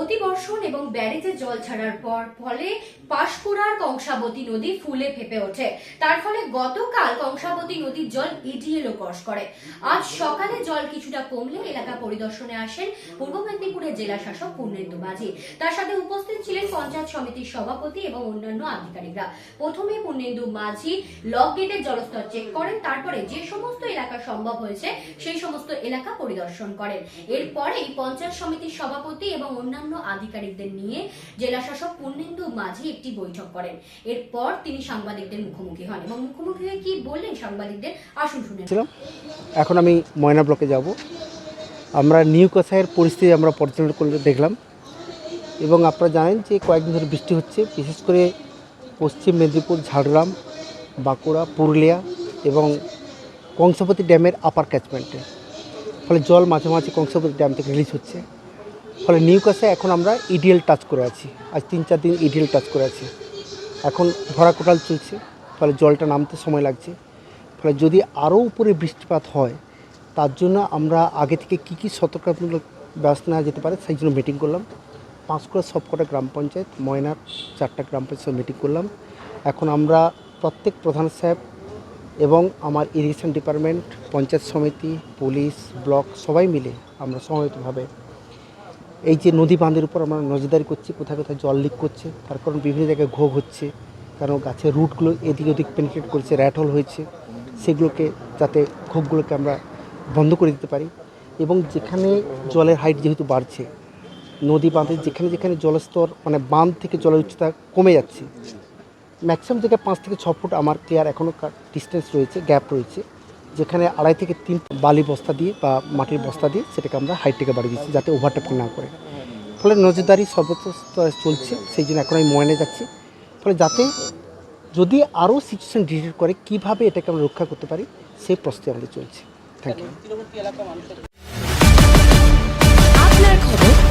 অতিবর্ষণ এবং ব্যারেজে জল ছাড়ার পর, ফলে পাশকুড়ার কংসাবতী নদী ফুলে ফেপে ওঠে। তার ফলে গতকাল কংসাবতী নদীর জল এডিএলও ক্রস করে। আজ সকালে জল কিছুটা কমলে এলাকা পরিদর্শনে আসেন পূর্ব মেদিনীপুরের জেলা শাসক পূর্ণেন্দু মাঝি। তার সাথে উপস্থিত ছিলেন পঞ্চায়েত সমিতির সভাপতি এবং অন্যান্য আধিকারিকরা। প্রথমে পূর্ণেন্দু মাঝি লক গেটের জলস্তর চেক করেন, তারপরে যে সমস্ত এলাকা সম্ভব হয়েছে, সেই সমস্ত এলাকা পরিদর্শন করেন। এরপরেই পঞ্চায়েত সমিতির সভাপতি এবং অন্যান্য আধিকারিকদের নিয়ে জেলা শাসক পূর্ণেন্দু মাঝি একটি বৈঠক করেন। এরপর তিনি সাংবাদিকদের মুখোমুখি হন এবং মুখোমুখি হয়ে কি বললেন সাংবাদিকদের, আসুন শুনেছিলাম এখন আমি ময়না ব্লকে যাব। আমরা নিউ কাছায়ের পরিস্থিতি আমরা পর্যবেক্ষণ করে দেখলাম এবং আপনারা জানেন যে কয়েকদিন ধরে বৃষ্টি হচ্ছে, বিশেষ করে পশ্চিম মেদিনীপুর, ঝাড়গ্রাম, বাঁকুড়া, পুরুলিয়া এবং কংসাবতী ড্যামের আপার ক্যাচমেন্টে ফলে জল মাঝে মাঝে কংসাবতী ড্যাম থেকে রিলিজ হচ্ছে। ফলে নিউ কাছায় এখন আমরা ইডিএল টাচ করে আছি। আজ তিন চার দিন ইডিএল টাচ করে আছি। এখন ভরা কোটাল চলছে, ফলে জলটা নামতে সময় লাগছে। ফলে যদি আরও উপরে বৃষ্টিপাত হয়, তার জন্য আমরা আগে থেকে কী কী সতর্কতামূলক ব্যবস্থা নেওয়া যেতে পারে সেই জন্য মিটিং করলাম। পাঁশকুড়া সবকটা গ্রাম পঞ্চায়েত, ময়নার চারটা গ্রাম পঞ্চায়েত মিটিং করলাম। এখন আমরা প্রত্যেক প্রধান সাহেব এবং আমার ইরিগেশন ডিপার্টমেন্ট পঞ্চায়েত সমিতি, পুলিশ, ব্লক সবাই মিলে আমরা সমবেতভাবে এই যে নদী বাঁধের উপর আমরা নজরদারি করছি, কোথায় কোথায় জল লিক করছে, তার কারণ বিভিন্ন জায়গায় ঘোগ হচ্ছে, কারণ গাছের রুটগুলো এদিক ওদিক পেনিট্রেট করছে র্যাটহল হয়েছে, সেগুলোকে যাতে ক্ষোভগুলোকে আমরা বন্ধ করে দিতে পারি। এবং যেখানে জলের হাইট যেহেতু বাড়ছে, নদী বাঁধে যেখানে যেখানে জলস্তর মানে বাঁধ থেকে জলের উচ্চতা কমে যাচ্ছে ম্যাক্সিমাম জায়গায় পাঁচ থেকে ছ ফুট আমার ক্লিয়ার এখনও ডিস্টেন্স রয়েছে গ্যাপ রয়েছে। যেখানে আড়াই থেকে তিন বালি বস্তা দিয়ে বা মাটির বস্তা দিয়ে সেটাকে আমরা হাইটেকে বাড়িয়ে দিচ্ছি যাতে ওভারটেপ না করে। ফলে নজরদারি সর্বোচ্চ চলছে সেই জন্য এখন আমি ময়নে যাচ্ছি। ফলে যাতে যদি আরও সিচুয়েশন ডিটেক্ট করে কীভাবে এটাকে আমরা রক্ষা করতে পারি সেই প্রস্তুতি আমাদের চলছে। থ্যাংক ইউ আপনার খবর